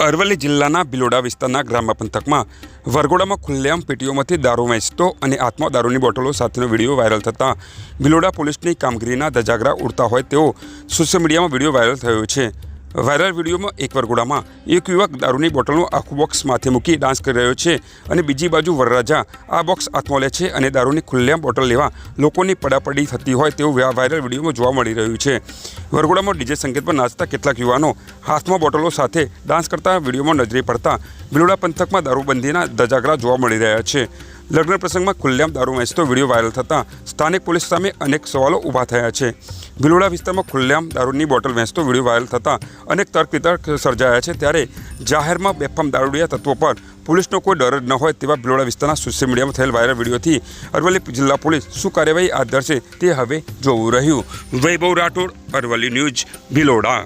અરવલ્લી જિલ્લાના બિલોડા વિસ્તારના ગ્રામ્ય પંથકમાં વરઘોડામાં ખુલ્લેઆમ પેટીઓમાંથી દારૂ વેચતો અને આત્મા દારૂની બોટલો સાથેનો વીડિયો વાયરલ થતાં બિલોડા પોલીસની કામગીરીના ધજાગરા ઉડતા હોય તેવો સોશિયલ મીડિયામાં વીડિયો વાયરલ થયો છે. વાયરલ વિડીયોમાં એક વરઘોડામાં એક યુવક દારૂની બોટલનું આખું બોક્સ માથે મૂકી ડાન્સ કરી રહ્યો છે અને બીજી બાજુ વરરાજા આ બોક્સ હાથમાં લે છે અને દારૂની ખુલ્લેઆમ બોટલ લેવા લોકોની પડાપડી થતી હોય તેવું વાયરલ વિડીયોમાં જોવા મળી રહ્યું છે. વરઘોડામાં ડીજે સંગીત પર નાચતા કેટલાક યુવાનો હાથમાં બોટલો સાથે ડાન્સ કરતા વિડીયોમાં નજરે પડતા બિલોડા પંથકમાં દારૂબંધીના ધજાગરા જોવા મળી રહ્યા છે. લગ્ન પ્રસંગમાં ખુલ્લેઆમ દારૂ વેચતો વીડિયો વાયરલ થતાં સ્થાનિક પોલીસ સામે અનેક સવાલો ઊભા થયા છે. ભિલોડા વિસ્તારમાં ખુલ્લેઆમ દારૂની બોટલ વેચતો વીડિયો વાયરલ થતાં અનેક તર્ક વિતર્ક સર્જાયા છે. ત્યારે જાહેરમાં બેફામ દારૂડિયા તત્વો પર પોલીસનો કોઈ ડર ન હોય તેવા ભિલોડા વિસ્તારના સોશિયલ મીડિયામાં થયેલ વાયરલ વિડીયોથી અરવલ્લી જિલ્લા પોલીસ શું કાર્યવાહી હાથ ધરશે તે હવે જોવું રહ્યું. વૈભવ રાઠોડ, અરવલ્લી ન્યૂઝ બિલોડા